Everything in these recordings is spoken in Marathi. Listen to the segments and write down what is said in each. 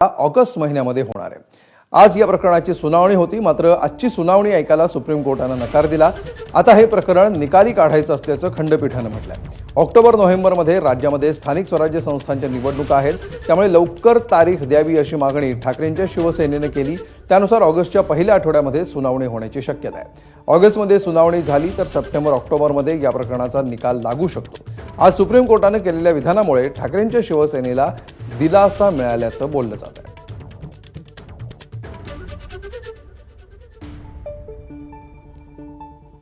ऑगस्ट महिन्यामध्ये होणार आहे. आज या प्रकरणाची सुनावणी होती मात्र आजची सुनावणी ऐकायला सुप्रीम कोर्टानं नकार दिला. आता हे प्रकरण निकाली काढायचं असल्याचं खंडपीठानं म्हटलंय. ऑक्टोबर नोव्हेंबरमध्ये राज्यामध्ये स्थानिक स्वराज्य संस्थांच्या निवडणुका आहेत. त्यामुळे लवकर तारीख द्यावी अशी मागणी ठाकरेंच्या शिवसेनेनं केली. त्यानुसार ऑगस्टच्या पहिल्या आठवड्यामध्ये सुनावणी होण्याची शक्यता आहे. ऑगस्टमध्ये सुनावणी झाली तर सप्टेंबर ऑक्टोबरमध्ये या प्रकरणाचा निकाल लागू शकतो. आज सुप्रीम कोर्टानं केलेल्या विधानामुळे ठाकरेंच्या शिवसेनेला दिलासा मिळाल्याचं बोललं जात आहे.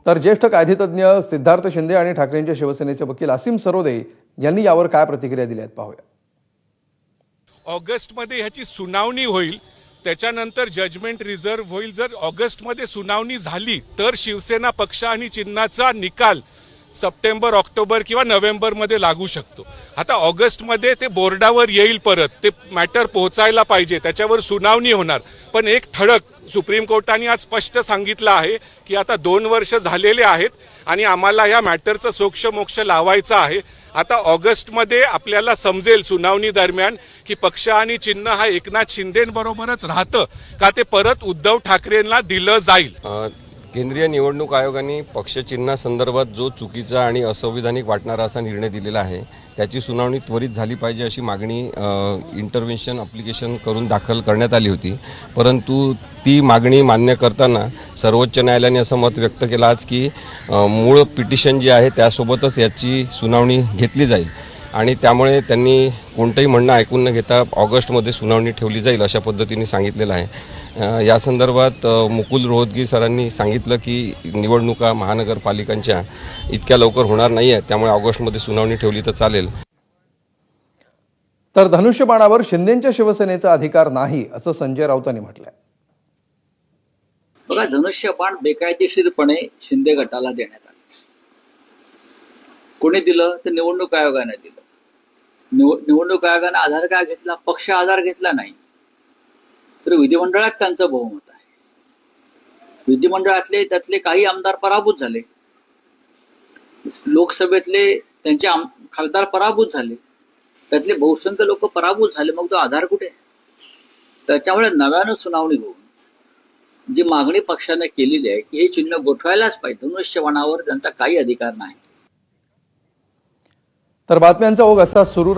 तर ज्येष्ठ कायदेतज्ञ सिद्धार्थ शिंदे आणि ठाकरेंच्या शिवसेनेचे वकील असीम सरोदे यांनी यावर काय प्रतिक्रिया दिल्या आहेत पाहूया. ऑगस्टमध्ये ह्याची सुनावणी होईल त्याच्यानंतर जजमेंट रिझर्व्ह होईल. जर ऑगस्टमध्ये सुनावणी झाली तर शिवसेना पक्ष आणि चिन्हाचा निकाल सप्टेंबर ऑक्टोबर किंवा नोव्हेंबरमध्ये लागू शकतो. आता ऑगस्टमध्ये ते बोर्डावर येईल परत. ते मॅटर पोहोचायला पाहिजे. त्याच्यावर सुनावणी होणार. पण एक ठळक सुप्रीम कोर्टाने आज स्पष्ट सांगितलं आहे की आता दोन वर्ष झालेले आहेत आणि आम्हाला या मॅटरचं सोक्ष मोक्ष लावायचं आहे. आता ऑगस्टमध्ये आपल्याला समजेल सुनावणी दरम्यान की पक्ष आणि चिन्ह हा एकनाथ शिंदेबरोबरच राहतं का ते परत उद्धव ठाकरेंना दिलं जाईल. केंद्रीय निवडणूक आयोगाने पक्षचिन्हासंदर्भात जो चुकीचा आणि असंविधानिक वाटणारा असा निर्णय दिलेला आहे त्याची सुनावणी त्वरित झाली पाहिजे अशी मागणी इंटरव्हेन्शन अप्लिकेशन करून दाखल करण्यात आली होती. परंतु ती मागणी मान्य करताना सर्वोच्च न्यायालयाने असं मत व्यक्त केलं आज की मूळ पिटिशन जी आहे त्यासोबतच याची सुनावणी घेतली जाईल. आणि त्यामुळे त्यांनी कोणतंही म्हणणं ऐकून न घेता ऑगस्टमध्ये सुनावणी ठेवली जाईल अशा पद्धतीने सांगितलेलं आहे. या संदर्भात मुकुल रोहतगी सरांनी सांगितलं की निवडणुका महानगरपालिकांच्या इतक्या लवकर होणार नाही आहेत त्यामुळे ऑगस्टमध्ये सुनावणी ठेवली तर चालेल. तर धनुष्यबाणावर शिंदेच्या शिवसेनेचा अधिकार नाही असं संजय राऊतांनी म्हटलंय. बघा धनुष्यबाण बेकायदेशीरपणे शिंदे गटाला देण्यात कोणी दिलं तर निवडणूक आयोगाने दिलं. निव- निवडणूक आयोगाने आधार काय घेतला? पक्ष आधार घेतला नाही. तर विधिमंडळात त्यांचं बहुमत आहे. विधिमंडळातले त्यातले काही आमदार पराभूत झाले. लोकसभेतले त्यांचे आम- खासदार पराभूत झाले. त्यातले बहुसंख्य लोक पराभूत झाले. मग तो आधार कुठे त्याच्यामुळे नव्यानं सुनावणी होऊन जी मागणी पक्षाने केलेली आहे की हे चिन्ह गोठवायलाच पाहिजे. धनुष्यबाणावर त्यांचा काही अधिकार नाही. तर बातम्यांचा ओघ असा सुरू